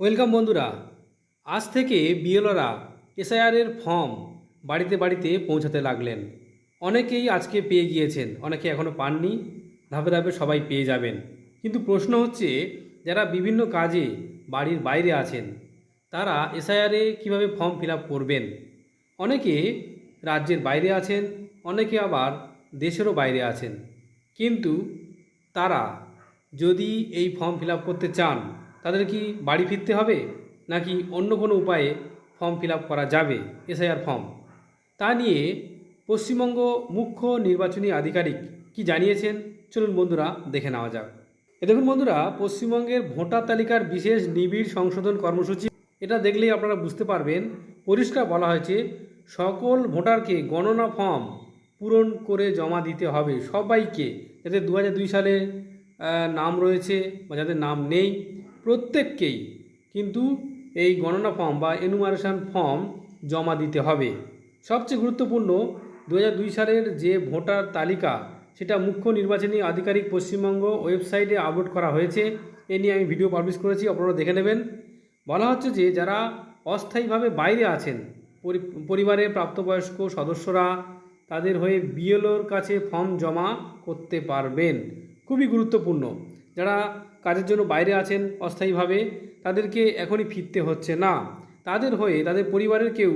Welcome বন্ধুরা। আজ থেকে বিএলওরা এসআইআরের ফর্ম বাড়িতে বাড়িতে পৌঁছাতে লাগলেন। অনেকেই আজকে পেয়ে গিয়েছেন, অনেকে এখনও পাননি, ধাপে ধাপে সবাই পেয়ে যাবেন। কিন্তু প্রশ্ন হচ্ছে, যারা বিভিন্ন কাজে বাড়ির বাইরে আছেন, তারা এসআইআরে কীভাবে ফর্ম ফিল করবেন? অনেকে রাজ্যের বাইরে আছেন, অনেকে আবার দেশেরও বাইরে আছেন। কিন্তু তারা যদি এই ফর্ম ফিল করতে চান তাদের কি বাড়ি ফিরতে হবে? নাকি অন্য কোনো উপায়ে ফর্ম ফিল করা যাবে? এসআইআর ফর্ম তা নিয়ে পশ্চিমবঙ্গ মুখ্য নির্বাচনী আধিকারিক কি জানিয়েছেন? চলুন বন্ধুরা দেখে নেওয়া যাক। এ দেখুন বন্ধুরা, পশ্চিমবঙ্গের ভোটার তালিকার বিশেষ নিবিড় সংশোধন কর্মসূচি, এটা দেখলেই আপনারা বুঝতে পারবেন, পরিষ্কার বলা হয়েছে, সকল ভোটারকে গণনা ফর্ম পূরণ করে জমা দিতে হবে সবাইকে যাদের দু সালে নাম রয়েছে বা যাদের নাম নেই। প্রত্যেককেই কিন্তু এই গণনা ফর্ম বা এনুমারেশন ফর্ম জমা দিতে হবে। সবচেয়ে গুরুত্বপূর্ণ দু দুই সালের যে ভোটার তালিকা, সেটা মুখ্য নির্বাচনী আধিকারিক পশ্চিমবঙ্গ ওয়েবসাইটে আপলোড করা হয়েছে, এ নিয়ে আমি ভিডিও পাবলিশ করেছি আপনারা দেখে নেবেন। বলা হচ্ছে যে, যারা অস্থায়ীভাবে বাইরে আছেন, পরি- পরিবারের প্রাপ্তবয়স্ক সদস্যরা, তাদের হয়ে বিএলওর কাছে ফর্ম জমা করতে পারবেন। খুবই গুরুত্বপূর্ণ। যারা কাজের জন্য বাইরে আছেন অস্থায়ীভাবে, তাদেরকে এখনই ফিরতে হচ্ছে না। তাদের হয়ে তাদের পরিবারের কেউ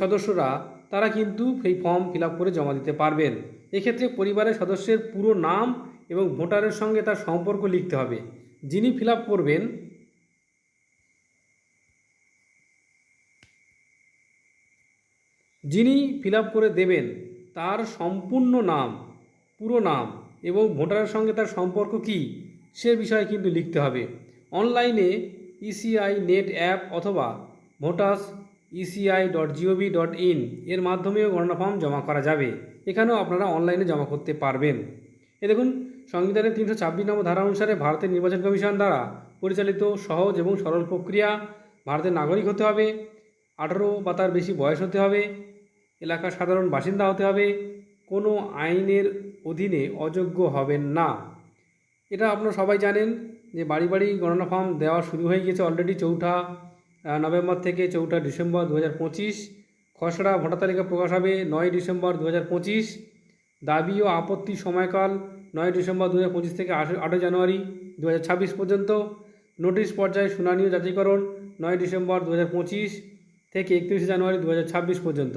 সদস্যরা, তারা কিন্তু সেই ফর্ম ফিল করে জমা দিতে পারবেন। এক্ষেত্রে পরিবারের সদস্যের পুরো নাম এবং ভোটারের সঙ্গে তার সম্পর্ক লিখতে হবে। যিনি ফিল করবেন, যিনি ফিল করে দেবেন, তার সম্পূর্ণ নাম, পুরো নাম এবং ভোটারের সঙ্গে তার সম্পর্ক কী সে বিষয়ে কিন্তু লিখতে হবে। অনলাইনে ইসিআই নেট অ্যাপ অথবা voters ECI dot gov dot in এর মাধ্যমেও গণনা ফর্ম জমা করা যাবে। এখানেও আপনারা অনলাইনে জমা করতে পারবেন। এ দেখুন, সংবিধানের তিনশো ছাব্বিশ নম্বর ধারা অনুসারে ভারতের নির্বাচন কমিশন দ্বারা পরিচালিত সহজ এবং সরল প্রক্রিয়া ভারতের নাগরিক হতে হবে, আঠারো বা তার বেশি বয়স হতে হবে, এলাকার সাধারণ বাসিন্দা হতে হবে কোনো আইনের অধীনে অযোগ্য হবেন না। এটা আপনারা সবাই জানেন যে বাড়ি বাড়ি গণনা ফর্ম দেওয়া শুরু হয়ে গেছে অলরেডি চৌঠা নভেম্বর থেকে চৌঠা ডিসেম্বর দু হাজার পঁচিশ। খসড়া ভোটার তালিকা প্রকাশ হবে নয় ডিসেম্বর দু হাজার পঁচিশ। দাবি ও আপত্তি সময়কাল নয় ডিসেম্বর দু হাজার পঁচিশ থেকে আঠেরো জানুয়ারি দু হাজার ছাব্বিশ পর্যন্ত। নোটিশ পর্যায়ে শুনানি ও যাচাইকরণ নয় ডিসেম্বর দু হাজার পঁচিশ থেকে একত্রিশে জানুয়ারি দু হাজার ছাব্বিশ পর্যন্ত।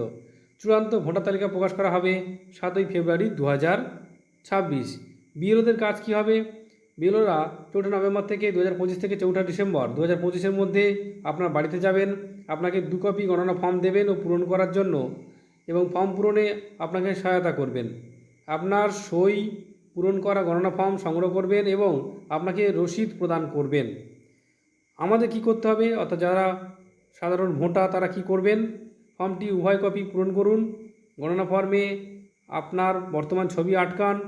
চূড়ান্ত ভোটার তালিকা প্রকাশ করা হবে সাতই ফেব্রুয়ারি দু হাজার ছাব্বিশ। বিএলওদের কাজ কী হবে? বিএলওরা চৌঠা নভেম্বর থেকে দু হাজার পঁচিশ থেকে চৌঠা ডিসেম্বর দু হাজার পঁচিশের মধ্যে আপনার বাড়িতে যাবেন, আপনাকে দু কপি গণনা ফর্ম দেবেন ও পূরণ করার জন্য এবং ফর্ম পূরণে আপনাকে সহায়তা করবেন। আপনার সই, পূরণ করা গণনা ফর্ম সংগ্রহ করবেন এবং আপনাকে রসিদ প্রদান করবেন। আমাদের কি করতে হবে? অর্থাৎ যারা সাধারণ ভোটার তারা কি করবেন? ফর্মটি উভয় কপি পূরণ করুন। গণনা ফর্মে আপনার বর্তমান ছবি আটকান।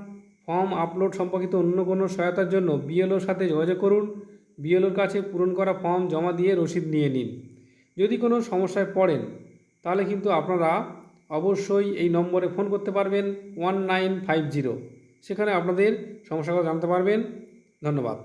ফর্ম আপলোড সম্পর্কিত অন্য কোনো সহায়তার জন্য বিএলওর সাথে যোগাযোগ করুন। বিএলওর কাছে পূরণ করা ফর্ম জমা দিয়ে রসিদ নিয়ে নিন। যদি কোনো সমস্যায় পড়েন, তাহলে কিন্তু আপনারা অবশ্যই এই নম্বরে ফোন করতে পারবেন ওয়ান নাইন ফাইভ জিরো। সেখানে আপনাদের সমস্যাগুলো জানতে পারবেন। ধন্যবাদ।